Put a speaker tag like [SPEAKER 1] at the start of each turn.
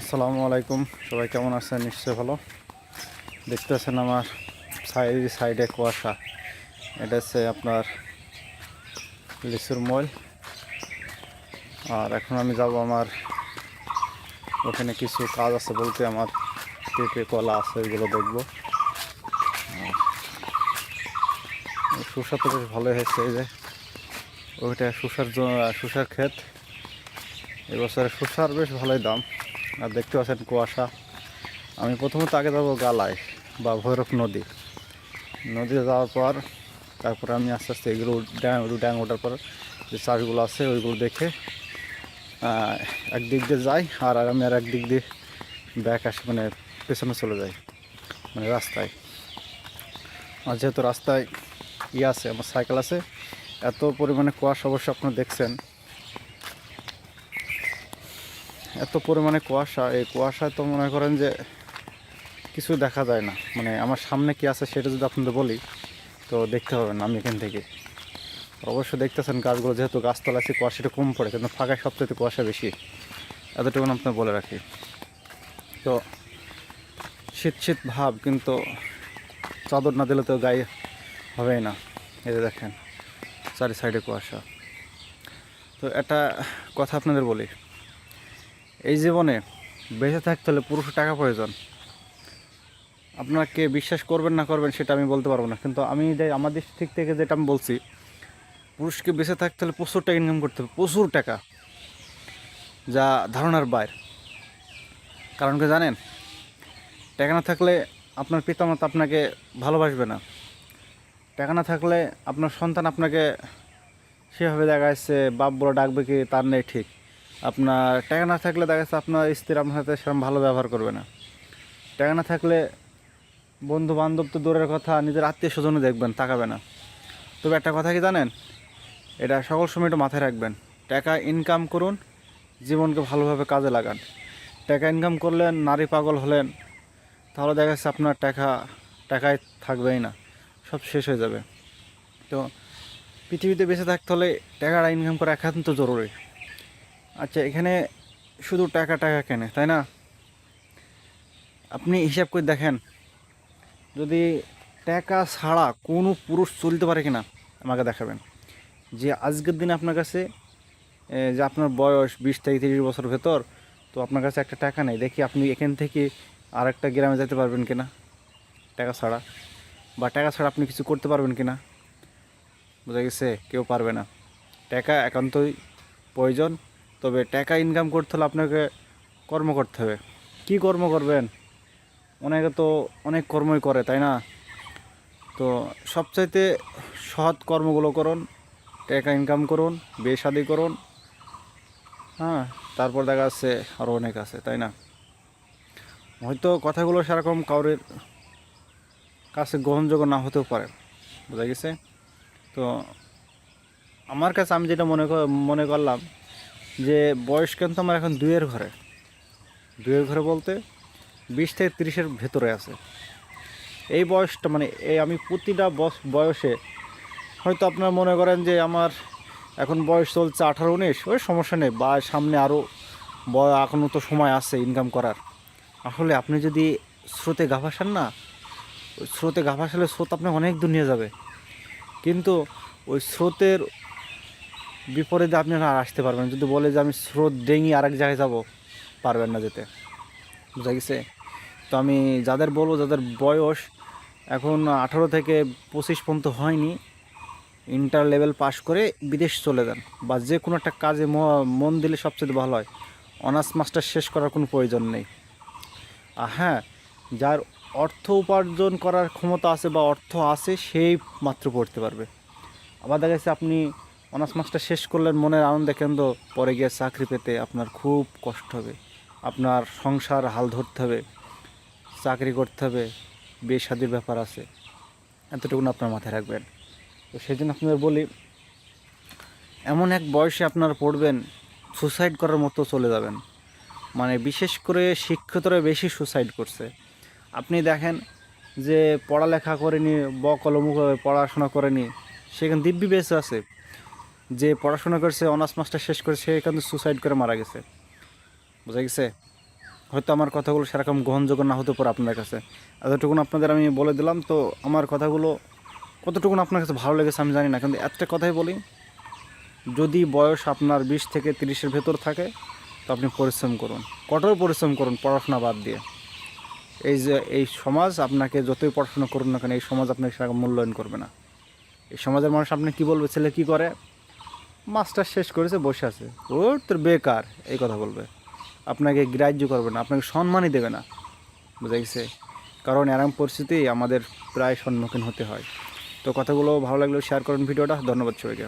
[SPEAKER 1] আসসালামু আলাইকুম। সবাই কেমন আছেন? নিশ্চয়ই ভালো। দেখতেছেন আমার সাইড সাইডে কুয়াশা। এটা হচ্ছে আপনার লিচুর মল। আর এখন আমি যাব আমার ওখানে কিছু কাজ আছে বলতে আমার পেঁপে, কলা আছে ওইগুলো দেখব। আর তো বেশ ভালোই হয়েছে এই যে। ওইটা শসার শসার ক্ষেত। এবছরে শসার বেশ ভালোই দাম। আর দেখতে পাচ্ছেন কুয়াশা। আমি প্রথমত আগে যাব গালায় বা ভৈরব নদী। নদীতে যাওয়ার পর তারপরে আমি আস্তে আস্তে এগুলো ড্যাং ড্যাং ওঠার পর যে চাষগুলো আছে ওইগুলো দেখে একদিক দিয়ে যাই আর আমি আর একদিক দিয়ে ব্যাক আসি মানে পেছনে চলে যাই মানে রাস্তায়। আর যেহেতু রাস্তায় ইয়ে আছে, আমার সাইকেল আছে, এত পরিমাণে কুয়াশা অবশ্য আপনারা দেখছেন। এত পরিমাণে কুয়াশা, এই কুয়াশায় তো মনে করেন যে কিছু দেখা যায় না। মানে আমার সামনে কি আছে সেটা যদি আপনাদের বলি, তো দেখতে হবে না আমি এখান থেকে। অবশ্য দেখতেছেন গাছগুলো, যেহেতু গাছতলা আছে, কুয়াশাটা কম পড়ে, কিন্তু ফাঁকায় সবচেয়ে কুয়াশা বেশি। এতটুকু আপনার বলে রাখি। তো শীত শীত ভাব, কিন্তু চাদর না দিলে তো গায়ে হবেই না। এই দেখেন, চারি সাইডে কুয়াশা। তো একটা কথা আপনাদের বলি এই জীবনে বেঁচে থাকতে হলে পুরুষ টাকা প্রয়োজন। আপনাকে বিশ্বাস করবেন না করবেন সেটা আমি বলতে পারব না। কিন্তু আমি আমার দিক থেকে যেটা আমি বলছি, পুরুষকে বেঁচে থাকতে হলে প্রচুর টাকা ইনকাম করতে হবে, প্রচুর টাকা। যা ধারণার বাইর। কারণ কি জানেন? টাকা না থাকলে আপনার পিতামাতা আপনাকে ভালোবাসবে না। টাকা না থাকলে আপনার সন্তান আপনাকে সেভাবে দেখা যাচ্ছে বাপ বলে ডাকবে কি তার নেই ঠিক। আপনার টাকা না থাকলে দেখা যাচ্ছে আপনার স্ত্রী আপনার সাথে সেরকম ভালো ব্যবহার করবে না। টাকা না থাকলে বন্ধু বান্ধব তো দূরের কথা, নিজের আত্মীয় স্বজনও দেখবেন, তাকাবে না। তবে একটা কথা কি জানেন? এটা সকল সময় একটু মাথায় রাখবেন। টাকা ইনকাম করুন, জীবনকে ভালোভাবে কাজে লাগান। টাকা ইনকাম করলেন নারী পাগল হলেন, তাহলে দেখা যাচ্ছে আপনার টাকা, টাকায় থাকবেই না। সব শেষ হয়ে যাবে। তো পৃথিবীতে বেঁচে থাকতে হলে টাকাটা ইনকাম করা একান্ত জরুরি। আচ্ছা এখানে শুধু টাকা টাকা কেনে? তাই না? আপনি হিসাব করে দেখেন, যদি টাকা ছাড়া কোনো পুরুষ চলতে পারে কিনা, আমাকে দেখাবেন। যে আজকের দিনে আপনার কাছে যে আপনার বয়স বিশ থেকে তিরিশ বছর ভেতর, তো আপনার কাছে একটা টাকা নেই, দেখি আপনি এখান থেকে আর একটা গ্রামে যেতে পারবেন কিনা, টাকা ছাড়া। বা টাকা ছাড়া আপনি কিছু করতে পারবেন কিনা, বোঝা গেছে? কেউ পারবে না। টাকা একান্তই প্রয়োজন। তবে টাকা ইনকাম করতে হলে আপনাকে কর্ম করতে হবে। কি কর্ম করবেন? অনেকে তো অনেক কর্মই করে, তাই না? তো সবচাইতে সৎ কর্মগুলো করুন, টাকা ইনকাম করুন, বিয়ে শাদি করুন হ্যাঁ? তারপর দেখা যাচ্ছে আরও অনেক আছে, তাই না? হয়তো কথাগুলো সেরকম কাউরের কাছে গ্রহণযোগ্য না হতেও পারে, বোঝা গেছে? তো আমার কাছে আমি যেটা মনে মনে করলাম যে বয়স কিন্তু আমার এখন দুইয়ের ঘরে। দুয়ের ঘরে বলতে বিশ থেকে তিরিশের ভেতরে আছে। এই বয়সটা মানে এই আমি প্রতিটা বস বয়সে হয়তো আপনারা মনে করেন যে আমার এখন বয়স চলছে আঠারো উনিশ, ওই সমস্যা নেই। বা সামনে আরও এখনও তো সময় আছে ইনকাম করার। আসলে আপনি যদি স্রোতে গা ভাসান না, ওই স্রোতে গা ভাসালে স্রোত আপনাকে অনেক দূর নিয়ে যাবে। কিন্তু ওই স্রোতের বিপরীতে আপনি আর আসতে পারবেন যদি বলে যে আমি স্রোত ডেঙি আরেক জায়গায় যাব, পারবেন না যেতে। বুঝা গেছে? তো আমি যাদের বলব, যাদের বয়স এখন আঠারো থেকে পঁচিশ পর্যন্ত হয়নি ইন্টার লেভেল পাস করে বিদেশ চলে যান। বা যে কোনো একটা কাজে মন দিলে সবচেয়ে ভালো হয়। অনার্স মাস্টার শেষ করার কোনো প্রয়োজন নেই। আর হ্যাঁ যার অর্থ উপার্জন করার ক্ষমতা আছে বা অর্থ আছে, সেই মাত্র পড়তে পারবে। আবার দেখা যাচ্ছে আপনি অনার্স মাস্টার শেষ করলেন, মনের আনন্দে কেন্দ্র পরে গিয়ে চাকরি পেতে আপনার খুব কষ্ট হবে। আপনার সংসার হাল ধরতে হবে, চাকরি করতে হবে বিয়ে শাদির ব্যাপার আছে। এতটুকুন আপনার মাথায় রাখবেন। তো সেই জন্য আপনাদের বলি, এমন এক বয়সে আপনারা পড়বেন সুসাইড করার মতো চলে যাবেন। মানে বিশেষ করে শিক্ষিতরা বেশি সুসাইড করছে। আপনি দেখেন যে পড়ালেখা করেনি ব কলম পড়াশোনা করেনি, সেখানে দিব্যি বেঁচে আছে। যে পড়াশোনা করছে অনার্স মাস্টার শেষ করে, সে কিন্তু সুসাইড করে মারা গেছে। বোঝা গেছে? হয়তো আমার কথাগুলো সেরকম গ্রহণযোগ্য না হতে পারে আপনার কাছে। এতটুকুন আপনাদের আমি বলে দিলাম, তো আমার কথাগুলো কতটুকুন আপনার কাছে ভালো লেগেছে আমি জানি না, কিন্তু একটা কথাই বলি, যদি বয়স আপনার বিশ থেকে তিরিশের ভেতর থাকে, তো আপনি পরিশ্রম করুন। কঠোর পরিশ্রম করুন, পড়াশোনা বাদ দিয়ে। এই যে, এই সমাজ আপনাকে যতই পড়াশোনা করুন না কেন, এই সমাজ আপনাকে সেরকম মূল্যায়ন করবে না। এই সমাজের মানুষ আপনি কি বলবে? ছেলে কি করে? মাস্টার শেষ করেছে, বসে আছে। ও তোর বেকার, এই কথা বলবে। আপনাকে গ্রাহ্য করবে না, আপনাকে সম্মানই দেবে না। বুঝা গেছে? কারণ এরকম পরিস্থিতি আমাদের প্রায় সম্মুখীন হতে হয়। তো কথাগুলো ভালো লাগলেও শেয়ার করুন ভিডিওটা। ধন্যবাদ সবাইকে।